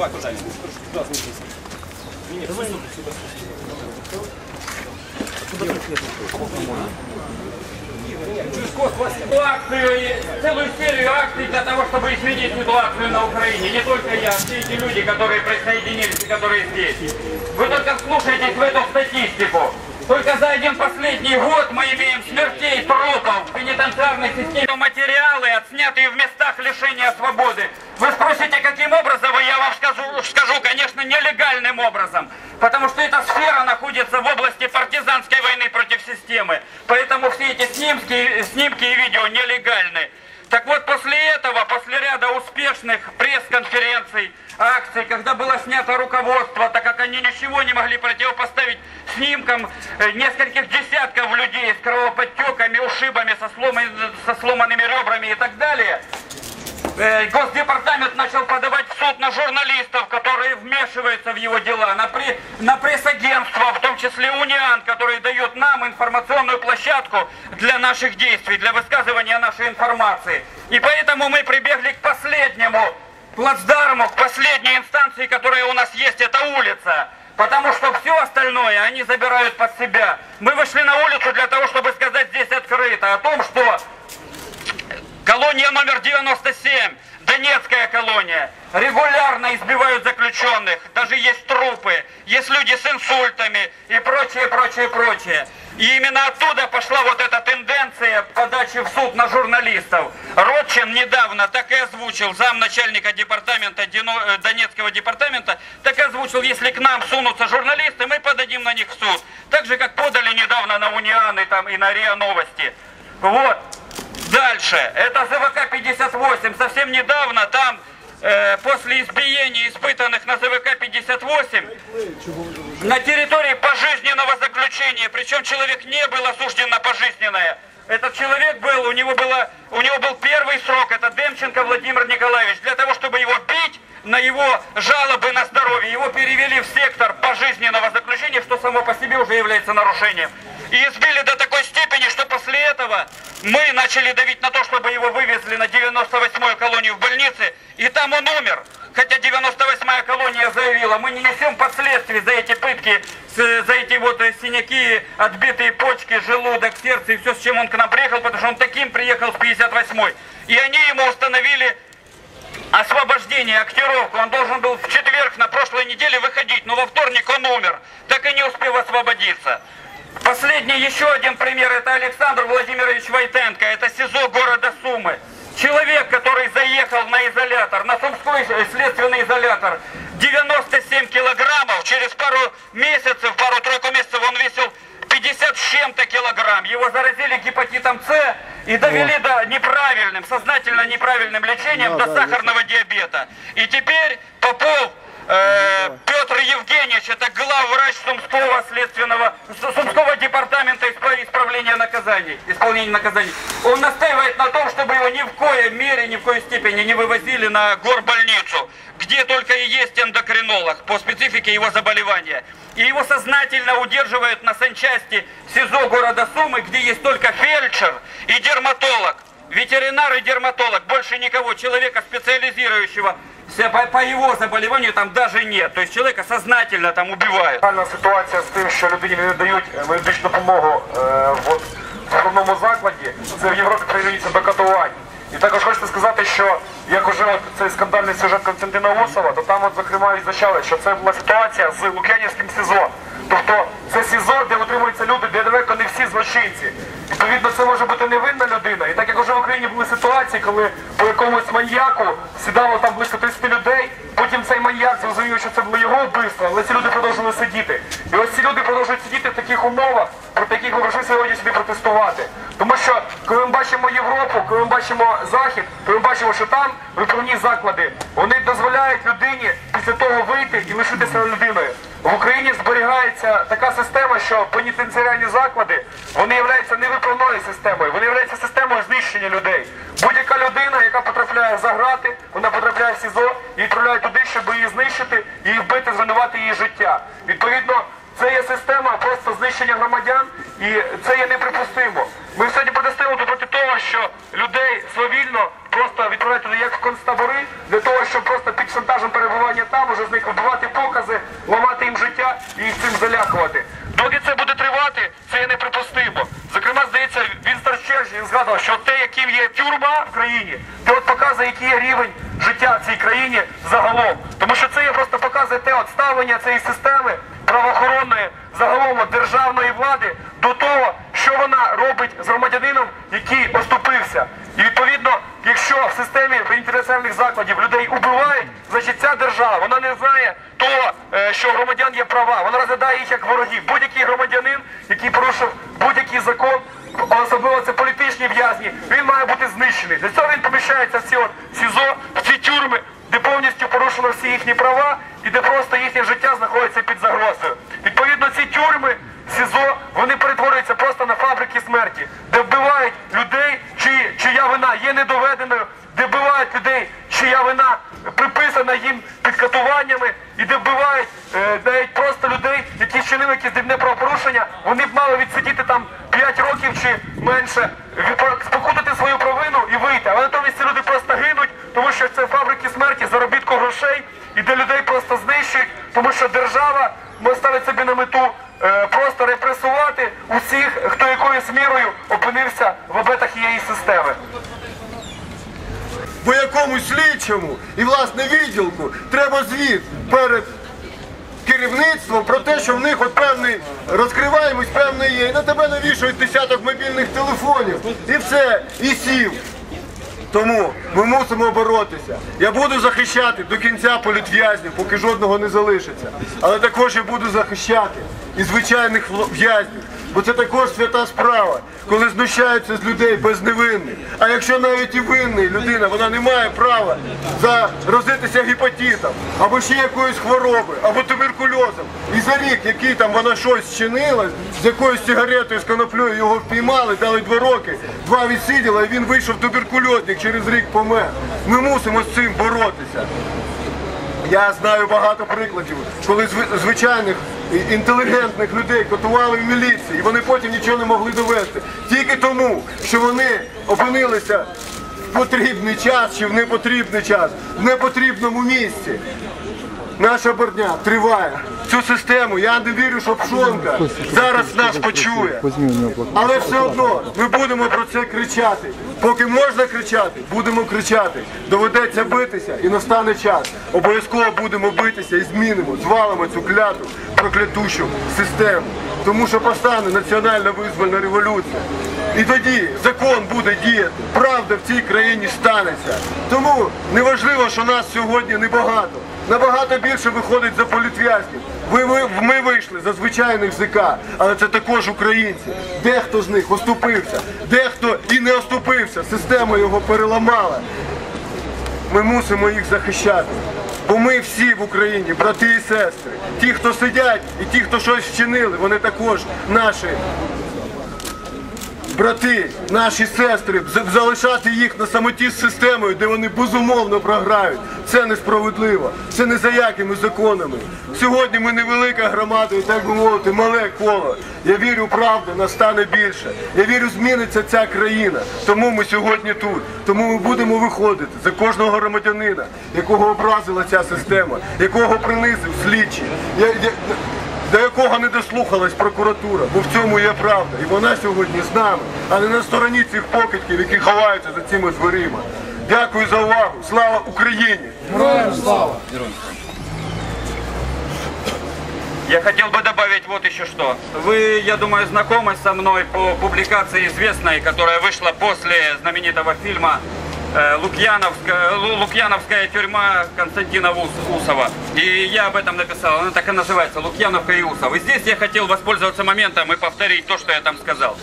Давай, куда? Туда, смотри. Не, сюда, сюда, акцию, целую серию акций для того, чтобы изменить ситуацию на Украине. Не только я, все эти люди, которые присоединились и которые здесь. Вы только вслушайтесь в эту статистику. Только за один последний год мы имеем смертей, трупов в пенитенциарной системе. Материалы, отснятые в местах лишения свободы. Вы спросите, каким образом? Я вам скажу, скажу, конечно, нелегальным образом. Потому что эта сфера находится в области партизанской войны против системы. Поэтому все эти снимки, снимки и видео нелегальны. Так вот, после этого, после ряда успешных пресс-конференций, акций, когда было снято руководство, так как они ничего не могли противопоставить снимкам э, нескольких десятков людей с кровоподтеками, ушибами, со, сломан, со сломанными ребрами и так далее, Госдепартамент начал подавать в суд на журналистов, которые вмешиваются в его дела, на, при, на пресс-агентства, в том числе УНИАН, которые дают нам информационную площадку для наших действий, для высказывания нашей информации. И поэтому мы прибегли к последнему плацдарму, к последней инстанции, которая у нас есть, это улица. Потому что все остальное они забирают под себя. Мы вышли на улицу для того, чтобы сказать здесь открыто о том, что колония номер 97, Донецкая колония, регулярно избивают заключенных. Даже есть трупы, есть люди с инсультами и прочее, прочее, прочее. И именно оттуда пошла вот эта тенденция подачи в суд на журналистов. Ротчин недавно так и озвучил, замначальника департамента, э, Донецкого департамента, так и озвучил, если к нам сунутся журналисты, мы подадим на них в суд. Так же, как подали недавно на Унианы там, и на РИА Новости. Вот. Дальше. Это ЗВК-58. Совсем недавно там э, после избиений, испытанных на ЗВК-58, на территории пожизненного заключения, причем человек не был осужден на пожизненное, этот человек был, у него, было, у него был первый срок, это Демченко Владимир Николаевич. Для того, чтобы его бить на его жалобы на здоровье, его перевели в сектор пожизненного заключения, что само по себе уже является нарушением. И избили до такой степени, что после этого мы начали давить на то, чтобы его вывезли на 98-ю колонию в больнице, и там он умер. Хотя 98-я колония заявила, мы не несем последствий за эти пытки, за эти вот э, синяки, отбитые почки, желудок, сердце и все, с чем он к нам приехал, потому что он таким приехал в 58-й. И они ему установили освобождение, актировку. Он должен был в четверг на прошлой неделе выходить, но во вторник он умер, так и не успев освободиться. Последний еще один пример, это Александр Владимирович Войтенко, это СИЗО города Сумы. Человек, который заехал на изолятор, на Сумской следственный изолятор, 97 килограммов, через пару месяцев, пару-тройку месяцев он весил 50 с чем-то килограмм. Его заразили гепатитом С и довели О. до неправильным, сознательно неправильным лечением да, до да, сахарного диабета. И теперь Попов Э, Петр Евгеньевич, это главврач Сумского следственного, Сумского департамента исправления наказаний, исполнения наказаний. Он настаивает на том, чтобы его ни в коей мере, ни в коей степени не вывозили на горбольницу, где только и есть эндокринолог по специфике его заболевания. И его сознательно удерживают на санчасти СИЗО города Сумы, где есть только фельдшер и дерматолог Ветеринар и дерматолог, больше никого, человека специализирующего по, по его заболіванню там даже нет. То есть человека сознательно там убивают. Реальна ситуація з тим, що людині не надають медичну допомогу е, в головному закладі, це в Європі прирівнюється до катувань. І також хочеться сказати, що як уже от цей скандальний сюжет Константина Усова, то там от зокрема відзначали, що це була ситуація з Лук'янівським СІЗО. Тобто це СІЗО, де всі злочинці. Відповідно, це може бути невинна людина. І так як вже в Україні були ситуації, коли по якомусь маньяку сідало там близько 30 людей, потім цей маньяк зрозумів, що це було його вбивство, але ці люди продовжили сидіти. І ось ці люди продовжують сидіти в таких умовах, проти яких прийшли сьогодні сюди протестувати. Тому що, коли ми бачимо Європу, коли ми бачимо Захід, то ми бачимо, що там виправні заклади, вони дозволяють людині після того вийти і лишитися людиною. В Україні зберігається така система, що пенітенціарні заклади вони являються невиправною системою, вони являються системою знищення людей. Будь-яка людина, яка потрапляє за грати, вона потрапляє в СІЗО і відправляють туди, щоб її знищити, її вбити, зруйнувати її життя. Відповідно, це є система просто знищення громадян, і це є неприпустимо. Ми сьогодні протестуємо проти того, що людей свавільно просто відправляти як в концтабори, для того, щоб просто під шантажем перебування там уже з них вибивати покази, ламати їм життя і цим залякувати. Доки це буде тривати, це є неприпустимо. Зокрема, здається, Вінстон Черчилль згадував, що те, яким є тюрма в країні, те от показує, який є рівень життя в цій країні загалом. Тому що це є просто показує те от ставлення цієї системи правоохоронної, загалом державної влади до того, що вона робить з громадянином, який оступився. І відповідно, якщо в системі пенітенціарних закладів людей убивають, значить ця держава вона не знає того, е, що громадян є права. Вона розглядає їх як ворогів. Будь-який громадянин, який порушив будь-який закон, особливо це політичні в'язні, він має бути знищений. Для цього він поміщається в ці от СІЗО, в ці тюрми, де повністю порушено всі їхні права і де просто їхнє життя знаходиться під загрозою. Відповідно, ці тюрми, СІЗО, вони перетворюються просто на фабрики смерті, де вбивають людей, чия вина є недоведеною, де вбивають людей, чия вина приписана їм під катуваннями, і де вбивають е, навіть просто людей, які вчинили якісь дрібне правопорушення, вони б мали відсидіти там 5 років чи менше, відпро- спокутати свою провину і вийти. Але натомість ці люди просто гинуть, тому що це фабрики смерті, заробітку грошей, і де людей просто знищують, тому що держава м- ставить собі на мету е, просто репресувати усіх, хто якоюсь мірою опинився в обетах її системи. бо якомусь слідчому і власне відділку треба звіт перед керівництвом про те, що в них от певний розкриваємось, певний є. І на тебе навішують десяток мобільних телефонів. І все, і сів. Тому ми мусимо боротися. Я буду захищати до кінця політв'язнів, поки жодного не залишиться. Але також я буду захищати і звичайних вл- в'язнів. Бо це також свята справа, коли знущаються з людей безневинних. А якщо навіть і винний людина, вона не має права заразитися гепатитом, або ще якоюсь хворобою, або туберкульозом. І за рік, який там вона щось чинила, з якоюсь сигаретою з коноплею його впіймали, дали два роки, два відсиділа, і він вийшов туберкульозник, через рік помер. Ми мусимо з цим боротися. Я знаю багато прикладів, коли звичайних інтелігентних людей котували в міліції, і вони потім нічого не могли довести. Тільки тому, що вони опинилися в потрібний час чи в непотрібний час, в непотрібному місці. Наша бордня триває. Цю систему я не вірю, що Пшонка зараз нас почує. Але все одно ми будемо про це кричати. Поки можна кричати, будемо кричати. Доведеться битися і настане час. Обов'язково будемо битися і змінимо, звалимо цю кляту, проклятущу систему. Тому що постане національна визвольна революція. І тоді закон буде діяти, правда в цій країні станеться. Тому неважливо, що нас сьогодні небагато. Набагато більше виходить за політв'язнів. Ви, ви, ми вийшли за звичайних ЗК, але це також українці. Дехто з них оступився, дехто і не оступився. Система його переламала. Ми мусимо їх захищати. Бо ми всі в Україні, брати і сестри. Ті, хто сидять, і ті, хто щось вчинили, вони також наші брати, наші сестри, залишати їх на самоті з системою, де вони безумовно програють. Це несправедливо. Це не за якими законами. Сьогодні ми невелика громада, і так би мовити, мале коло. Я вірю, правда настане більше. Я вірю, зміниться ця країна. Тому ми сьогодні тут. Тому ми будемо виходити за кожного громадянина, якого образила ця система, якого принизив слідчий. Я, я, до якого не дослухалась прокуратура, бо в цьому є правда. І вона сьогодні з нами, а не на стороні цих покидьків, які ховаються за цими дверима. Дякую за увагу. Слава Україні! Я хотел бы добавить вот еще что. Вы, я думаю, знакомы со мной по публикации известной, которая вышла после знаменитого фильма э, Лукьяновская, Лу- Лукьяновская тюрьма Константина Ус- Усова. И я об этом написал. Она так и называется, Лукьяновка и Усов. И здесь я хотел воспользоваться моментом и повторить то, что я там сказал.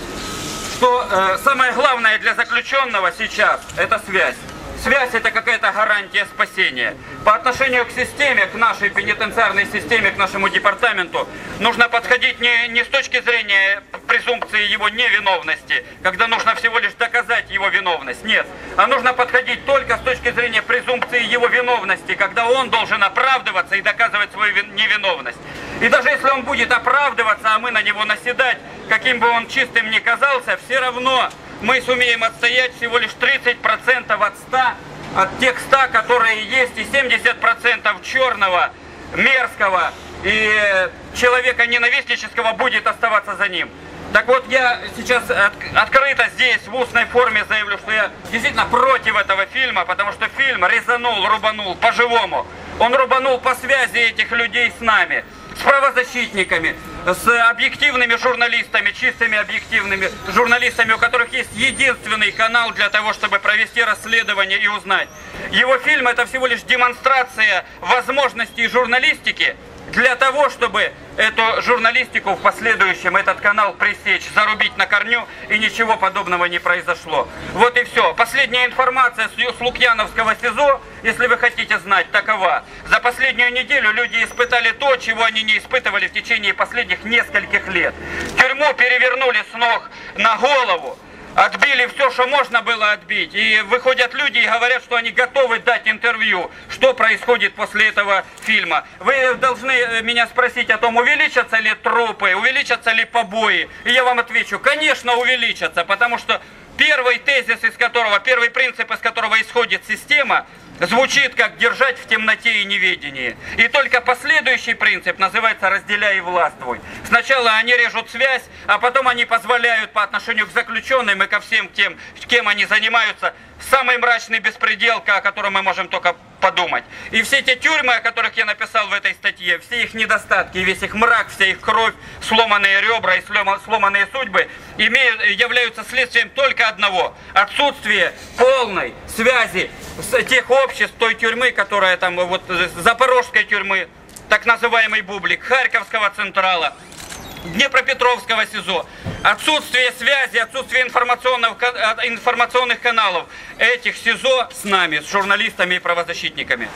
Что э, самое главное для заключенного сейчас – это связь. Связь – это какая-то гарантия спасения. По отношению к системе, к нашей пенитенциарной системе, к нашему департаменту, нужно подходить не, не с точки зрения презумпции его невиновности, когда нужно всего лишь доказать его виновность. Нет. А нужно подходить только с точки зрения презумпции его виновности, когда он должен оправдываться и доказывать свою вин- невиновность. И даже если он будет оправдываться, а мы на него наседать, каким бы он чистым ни казался, все равно мы сумеем отстоять всего лишь 30% от 100, от тех 100, которые есть, и 70% черного, мерзкого и человека ненавистнического будет оставаться за ним. Так вот, я сейчас от- открыто здесь в устной форме заявлю, что я действительно против этого фильма, потому что фильм резанул, рубанул по-живому. Он рубанул по связи этих людей с нами, с правозащитниками, с объективными журналистами, чистыми объективными журналистами, у которых есть единственный канал для того, чтобы провести расследование и узнать. Его фильм это всего лишь демонстрация возможностей журналистики, для того, чтобы эту журналистику в последующем, этот канал пресечь, зарубить на корню, и ничего подобного не произошло. Вот и все. Последняя информация с Лукьяновского СИЗО, если вы хотите знать, такова. За последнюю неделю люди испытали то, чего они не испытывали в течение последних нескольких лет. Тюрьму перевернули с ног на голову. Отбили все, что можно было отбить. И выходят люди и говорят, что они готовы дать интервью. Что происходит после этого фильма? Вы должны э, меня спросить о том, увеличатся ли трупы, увеличатся ли побои. И я вам отвечу, конечно, увеличатся, потому что первый тезис, из которого, первый принцип, из которого исходит система, звучит как держать в темноте и неведении. И только последующий принцип называется разделяй и властвуй. Сначала они режут связь, а потом они позволяют по отношению к заключенным и ко всем тем, кем они занимаются, самый мрачный беспредел, о котором мы можем только подумать. И все те тюрьмы, о которых я написал в этой статье, все их недостатки, весь их мрак, вся их кровь, сломанные ребра и слома- сломанные судьбы имеют, являются следствием только одного. Отсутствие полной связи с тех обществ той тюрьмы, которая там, вот, э, запорожской тюрьмы, так называемый Бублик, Харьковского Централа, Днепропетровского СИЗО. Отсутствие связи, отсутствие информационных, э, информационных каналов этих СИЗО с нами, с журналистами и правозащитниками.